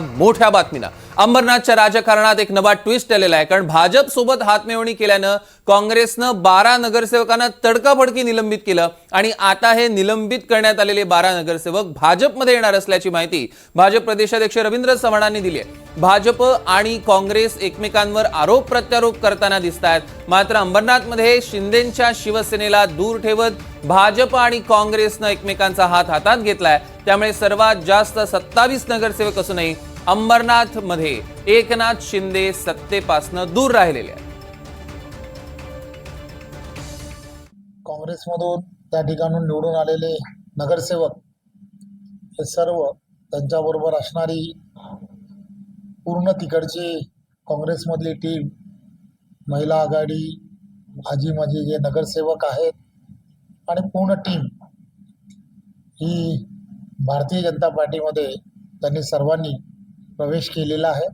मोठ्या बातमीनं. अंबरनाथच्या राजकारणात एक नवा ट्विस्ट आलेला आहे. कारण भाजप सोबत हातमिळवणी केल्यानं काँग्रेसनं बारा नगरसेवकांना तडकाफडकी निलंबित केलं आणि आता हे निलंबित करण्यात आलेले बारा नगरसेवक भाजपमध्ये येणार असल्याची माहिती भाजप प्रदेशाध्यक्ष रवींद्र चव्हाणांनी दिली आहे. भाजप आणि काँग्रेस एकमेकांवर आरोप प्रत्यारोप करताना दिसत आहेत. मात्र अंबरनाथमध्ये शिंदेच्या शिवसेनेला दूर ठेवत भाजप आणि काँग्रेसनं एकमेकांचा हात हातात घेतलाय. त्यामुळे सर्वात जास्त सत्तावीस नगरसेवक असूनही अंबरनाथमध्ये एकनाथ शिंदे सत्तेपासनं दूर राहिलेले आहेत. काँग्रेसमधून त्या ठिकाणून निवडून आलेले नगरसेवक हे सर्व त्यांच्याबरोबर असणारी पूर्ण तिकडची काँग्रेसमधली टीम महिला आघाडी भाजी माझी जे नगरसेवक आहेत आणि पूर्ण टीम ही भारतीय जनता पार्टीमध्ये त्यांनी सर्वांनी प्रवेश केलेला आहे.